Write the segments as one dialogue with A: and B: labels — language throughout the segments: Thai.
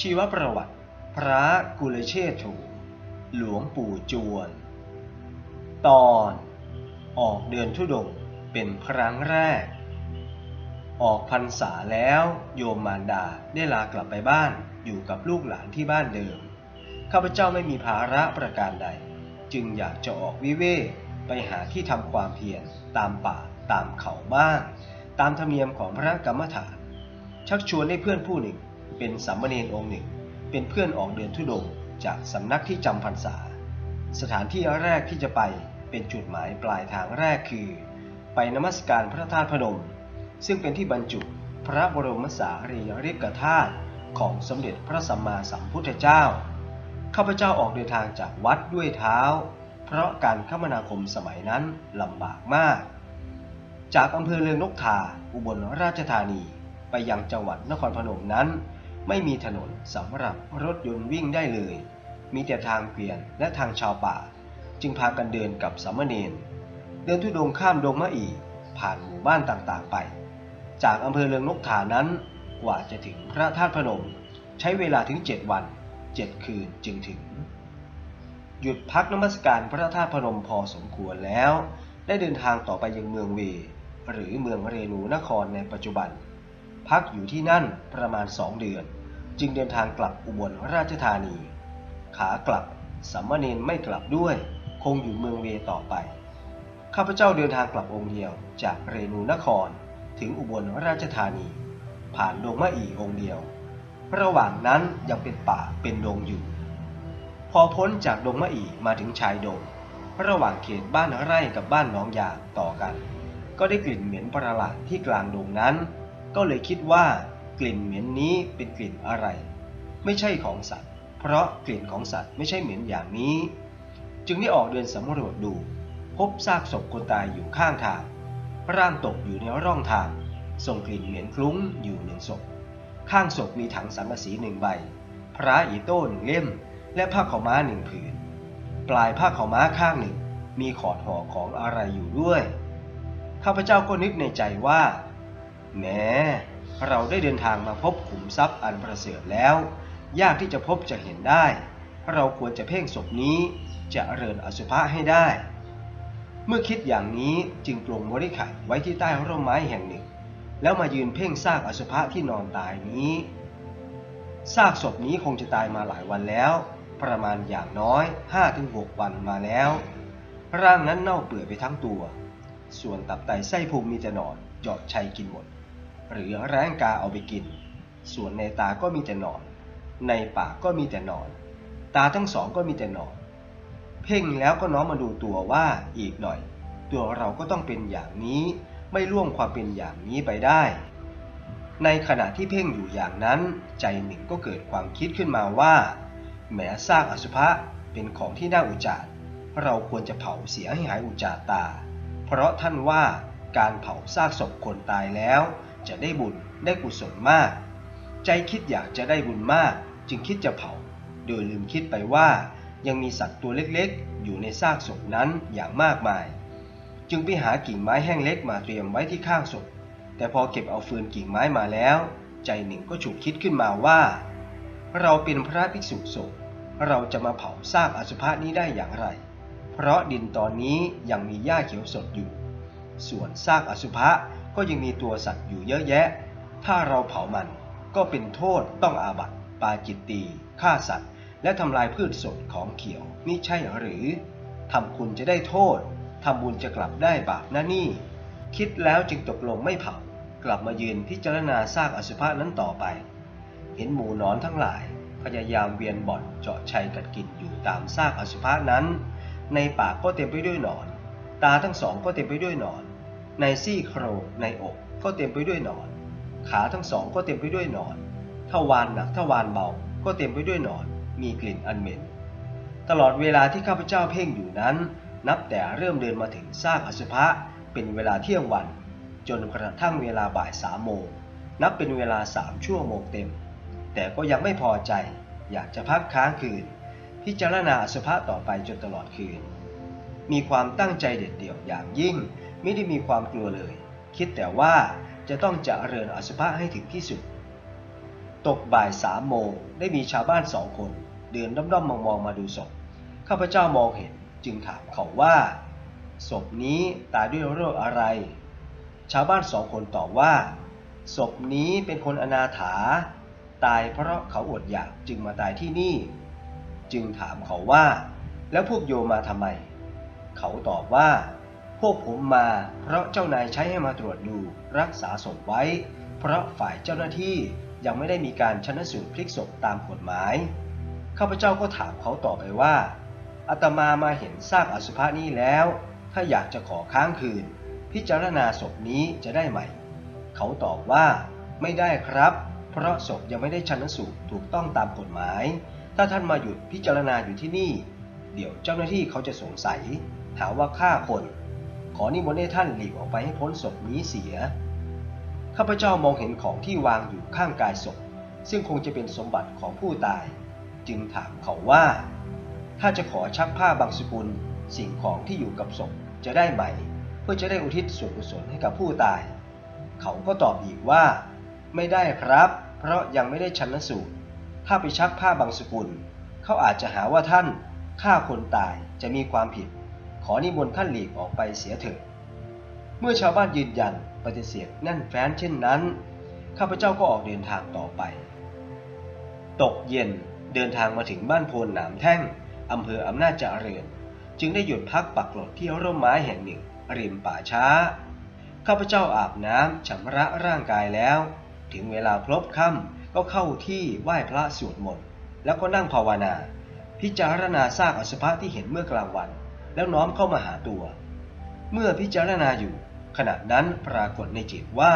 A: ชีวประวัติ พระกุลเชษถูหลวงปู่จวน ตอนออกเดินทุดงค์เป็นครั้งแรก ออกพรรษาแล้วโยมมารดาได้ลากลับไปบ้านอยู่กับลูกหลานที่บ้านเดิม ข้าพเจ้าไม่มีภาระประการใด จึงอยากจะออกวิเวกไปหาที่ทำความเพียรตามป่าตามเขาบ้าง ตามธรรมเนียมของพระกรรมฐาน ชักชวนให้เพื่อนผู้หนึ่ง เป็นสามเณรองค์หนึ่ง เป็นเพื่อนออกเดินทุดงค์จากสำนักที่จำพรรษา สถานที่แรกที่จะไปเป็นจุดหมายปลายทางแรกคือ ไปนมัสการพระธาตุพนม ซึ่งเป็นที่บรรจุพระบรมสารีริกธาตุของสมเด็จพระสัมมาสัมพุทธเจ้า ข้าพเจ้าออกเดินทางจากวัดด้วยเท้า เพราะการคมนาคมสมัยนั้นลำบากมาก จากอำเภอเลืองนกทา อุบลราชธานี ไปยังจังหวัดนครพนมนั้น ไม่มีถนนสำหรับรถยนต์วิ่งได้เลย มีแต่ทางเกวียนและทางชาวป่า จึงพากันเดินกับสามเณรเดินทุดงข้ามดงมะอีผ่านหมู่บ้านต่างๆไป จากอำเภอเลืองนกทานั้นกว่าจะถึงพระธาตุพนม ใช้เวลาถึง7วัน7คืนจึงถึง หยุดพักนมัสการพระธาตุพนมพอสมควรแล้ว ได้เดินทางต่อไปยังเมืองเว หรือเมืองเรนูนครในปัจจุบัน พักอยู่ที่นั่นประมาณสองเดือน จึงเดินทางกลับอุบลราชธานี ขากลับสัมมเนนไม่กลับด้วย คงอยู่เมืองเวต่อไป ข้าพเจ้าเดินทางกลับองค์เดียวจากเรนูนครถึงอุบลราชธานี ผ่านดงมะอีองค์เดียว ระหว่างนั้นยังเป็นป่าเป็นดงอยู่ พอพ้นจากดงมะอีมาถึงชายดง ระหว่างเขตบ้านไร่กับบ้านน้องยาต่อกัน ก็ได้กลิ่นเหม็นประหลาดที่กลางดงนั้น ก็เลยคิดว่ากลิ่นเหม็นนี้เป็นกลิ่นอะไร ไม่ใช่ของสัตว์ เพราะกลิ่นของสัตว์ไม่ใช่เหม็นอย่างนี้ จึงได้ออกเดินสำรวจดู พบซากศพคนตายอยู่ข้างทาง ร่างตกอยู่ในร่องทาง ส่งกลิ่นเหม็นคลุ้งอยู่หนึ่งศพ ข้างศพมีถังสังกะสีหนึ่งใบ พระอีโต้หนึ่งเล่ม และผ้าขาวม้าหนึ่งผืน ปลายผ้าขาวม้าข้างหนึ่ง มีขอดห่อของอะไรอยู่ด้วย ข้าพเจ้าก็นึกในใจว่า แม้เราได้เดินทางมาพบขุมทรัพย์อันประเสริฐแล้ว ยากที่จะพบจะเห็นได้ เราควรจะเพ่งศพนี้จะเริญอสุภะให้ได้ เมื่อคิดอย่างนี้จึงปลงบริขัไว้ที่ใต้ร่มไม้แห่งหนึ่ง แล้วมายืนเพ่งซากอสุภะที่นอนตายนี้ซากศพนี้คงจะตายมาหลายวันแล้ว ประมาณอย่างน้อย 5-6 วันมาแล้ว ร่างนั้นเน่าเปื่อยไปทั้งตัว ส่วนตับไตไส้พุงมีแต่นอนหยอดชัยกินหมด หรือแร้งกาเอาไปกิน ส่วนในตาก็มีแต่หนอน ในปากก็มีแต่หนอน ตาทั้งสองก็มีแต่หนอน เพ่งแล้วก็น้อมมาดูตัวว่าอีกหน่อย ตัวเราก็ต้องเป็นอย่างนี้ ไม่ล่วงความเป็นอย่างนี้ไปได้ ในขณะที่เพ่งอยู่อย่างนั้น ใจหนึ่งก็เกิดความคิดขึ้นมาว่าแม้ซากอสุภะเป็นของที่น่าอุจารเราควรจะเผาเสียให้หายอุจจาตา เพราะท่านว่าการเผาซากศพคนตายแล้ว จะได้บุญได้กุศลมาก ใจคิดอยากจะได้บุญมาก จึงคิดจะเผา โดยลืมคิดไปว่า ยังมีสัตว์ตัวเล็กๆ อยู่ในซากศพนั้นอย่างมากมาย จึงไปหากิ่งไม้แห้งเล็กมาเตรียมไว้ที่ข้างศพ แต่พอเก็บเอาฟืนกิ่งไม้มาแล้ว ใจหนึ่งก็ฉุกคิดขึ้นมาว่า เราเป็นพระภิกษุสงฆ์เราจะมาเผาซากอสุภะนี้ได้อย่างไร เพราะดินตอนนี้ยังมีหญ้าเขียวสดอยู่ ส่วนซากอสุภะ ก็ยังมีตัวสัตว์อยู่เยอะแยะ ถ้าเราเผามันก็เป็นโทษต้องอาบัติปาจิตตีฆ่าสัตว์ และทำลายพืชสดของเขียวนี่ใช่หรือทำคุณจะได้โทษทำบุญจะกลับได้บาปนะนี่ คิดแล้วจึงตกลงไม่เผากลับมายืนพิจารณาซากอสุภะนั้นต่อไป เห็นหมูนอนทั้งหลาย พยายามเวียนบ่อนเจาะชัยกัดกินอยู่ตามซากอสุภะนั้น ในปากก็เต็มไปด้วยหนอน ตาทั้งสองก็เต็มไปด้วยหนอน ในซี่โครงในอกก็เต็มไปด้วยหนอน ขาทั้งสองก็เต็มไปด้วยหนอนทวารหนักทวารเบาก็เต็มไปด้วยหนอน มีกลิ่นอันเหม็น ตลอดเวลาที่ข้าพเจ้าเพ่งอยู่นั้น นับแต่เริ่มเดินมาถึงซากอสุภะเป็นเวลาเที่ยงวัน จนกระทั่งเวลาบ่ายสามโมงนับเป็นเวลาสามชั่วโมงเต็ม แต่ก็ยังไม่พอใจ อยากจะพักค้างคืน พิจารณาอสุภะต่อไปจนตลอดคืน มีความตั้งใจเด็ดเดี่ยวอย่างยิ่ง ไม่ได้มีความกลัวเลย คิดแต่ว่าจะต้องจะเริญอสุภะให้ถึงที่สุด ตกบ่ายสามโมงได้มีชาวบ้านสองคน เดินด้อมๆมองๆมาดูศพข้าพเจ้ามองเห็นจึงถามเขาว่าศพนี้ตายด้วยโรคอะไร ชาวบ้านสองคนตอบว่าศพนี้เป็นคนอนาถา ตายเพราะเขาอดอยากจึงมาตายที่นี่ จึงถามเขาว่า แล้วพวกโยมาทำไม เขาตอบว่า วกผมมา เพราะเจ้านายใช้ให้มาตรวจดูรักษาศพไว้ เพราะฝ่ายเจ้าหน้าที่ยังไม่ได้มีการชนสูตรพลิกศพตามกฎหมาย ข้าพเจ้าก็ถามเขาต่อไปว่าอาตมามาเห็นซากอสุภะนี้แล้ว ถ้าอยากจะขอค้างคืน พิจารณาศพนี้จะได้ไหม เขาตอบว่า ไม่ได้ครับ เพราะศพยังไม่ได้ชันสูตรถูกต้องตามกฎหมาย ถ้าท่านมาหยุดพิจารณาอยู่ที่นี่ เดี๋ยวเจ้าหน้าที่เขาจะสงสัย หาว่าฆ่าคน ขอนิมนต์ให้ท่านหลีกออกไปให้พ้นศพนี้เสีย ข้าพเจ้ามองเห็นของที่วางอยู่ข้างกายศพ ซึ่งคงจะเป็นสมบัติของผู้ตาย จึงถามเขาว่า ถ้าจะขอชักผ้าบางสกุล สิ่งของที่อยู่กับศพจะได้ไหม เพื่อจะได้อุทิศส่วนกุศลให้กับผู้ตาย เขาก็ตอบอีกว่า ไม่ได้ครับ เพราะยังไม่ได้ชันสูตร ถ้าไปชักผ้าบางสกุล เขาอาจจะหาว่าท่านฆ่าคนตายจะมีความผิด ขอนิมนต์ท่านหลีกออกไปเสียเถิดเมื่อชาวบ้านยืนยันปฏิเสธแน่นแฟ้นเช่นนั้น ข้าพเจ้าก็ออกเดินทางต่อไป ตกเย็นเดินทางมาถึงบ้านโพนหนามแท่งอำเภออำนาจเจริญ จึงได้หยุดพักปักหลดที่ร่มไม้แห่งหนึ่ง ริมป่าช้า ข้าพเจ้าอาบน้ำชำระร่างกายแล้ว ถึงเวลาพลบค่ำก็เข้าที่ไหว้พระสวดมนต์แล้วก็นั่งภาวนา พิจารณาซากอสุภะที่เห็นเมื่อกลางวัน แล้วน้อมเข้ามาหาตัว เมื่อพิจารณาอยู่ ขณะนั้นปรากฏในจิตว่า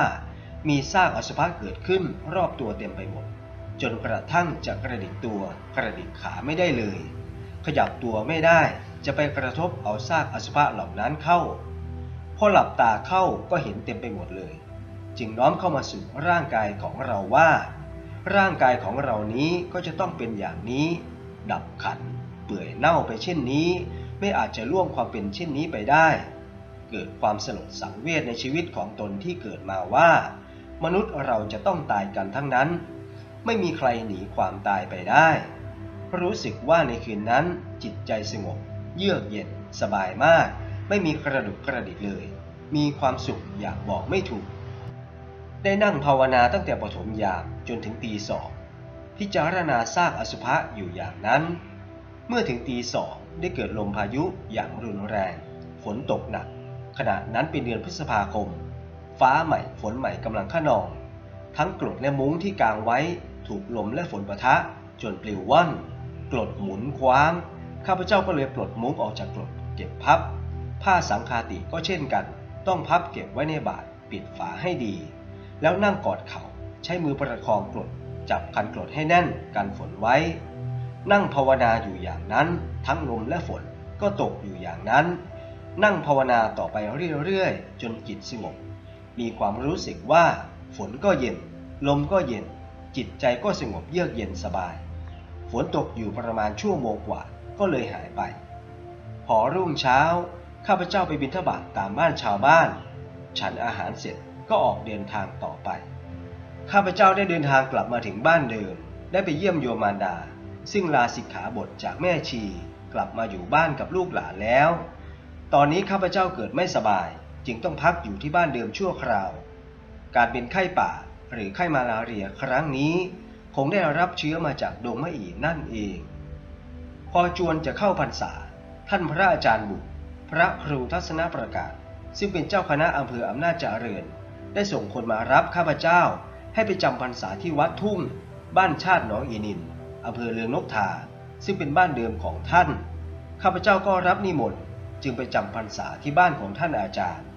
A: มีซากอสุภะเกิดขึ้นรอบตัวเต็มไปหมด จนกระทั่งจะกระดิกตัวกระดิกขาไม่ได้เลย ขยับตัวไม่ได้จะไปกระทบเอาซากอสุภะเหล่านั้นเข้าพอหลับตาเข้าก็เห็นเต็มไปหมดเลย จึงน้อมเข้ามาสู่ร่างกายของเราว่า ร่างกายของเรานี้ก็จะต้องเป็นอย่างนี้ ดับขัน เปื่อยเน่าไปเช่นนี้ ไม่อาจจะล่วงความเป็นเช่นนี้ไปได้ เกิดความสลดสังเวชในชีวิตของตนที่เกิดมาว่า มนุษย์เราจะต้องตายกันทั้งนั้น ไม่มีใครหนีความตายไปได้ รู้สึกว่าในคืนนั้นจิตใจสงบ เยือกเย็น สบายมาก ไม่มีกระดุกกระดิกเลย มีความสุขอยากบอกไม่ถูก ได้นั่งภาวนาตั้งแต่ปฐมยามจนถึงตีสองพิจารณาซากอสุภะอยู่อย่างนั้น เมื่อถึงตีสองได้เกิดลมพายุอย่างรุนแรง ฝนตกหนัก ขณะนั้นเป็นเดือนพฤษภาคม ฟ้าใหม่ฝนใหม่กำลังขนอง ทั้งกรดและมุ้งที่กางไว้ถูกลมและฝนปะทะ จนปลิวว่อนกรดหมุนคว้าง ข้าพเจ้าก็เลยปลดมุ้งออกจากกรดเก็บพับ ผ้าสังคาติก็เช่นกัน ต้องพับเก็บไว้ในบาตรปิดฝาให้ดี แล้วนั่งกอดเขา่าใช้มือประคองกรดจับคันกรดให้แน่นกันฝนไว้ นั่งภาวนาอยู่อย่างนั้น ทั้งลมและฝนก็ตกอยู่อย่างนั้น นั่งภาวนาต่อไปเรื่อยๆ จนจิตสงบ มีความรู้สึกว่า ฝนก็เย็น ลมก็เย็น จิตใจก็สงบเยือกเย็นสบาย ฝนตกอยู่ประมาณชั่วโมงกว่าก็เลยหายไป พอรุ่งเช้า ข้าพเจ้าไปบิณฑบาตตามบ้านชาวบ้าน ฉันอาหารเสร็จก็ออกเดินทางต่อไป ข้าพเจ้าได้เดินทางกลับมาถึงบ้านเดิม ได้ไปเยี่ยมโยมารดา ซึ่งลาสิกขาบทจากแม่ชี กลับมาอยู่บ้านกับลูกหลานแล้ว ตอนนี้ข้าพเจ้าเกิดไม่สบาย จึงต้องพักอยู่ที่บ้านเดิมชั่วคราว การเป็นไข้ป่าหรือไข้มาลาเรียครั้งนี้ คงได้รับเชื้อมาจากดงมะอีนั่นเอง พอจวนจะเข้าพรรษา ท่านพระอาจารย์บุตรพระครูทัศนประกาศ ซึ่งเป็นเจ้าคณะอำเภออำนาจเจริญ ได้ส่งคนมารับข้าพเจ้าให้ไปจำพรรษาที่วัดทุ่ง บ้านชาติหนองอีนิน อำเภอเลืองนกทา ซึ่งเป็นบ้านเดิมของท่าน ข้าพเจ้าก็รับนิมนต์จึงไปจำพรรษาที่บ้านของท่านอาจารย์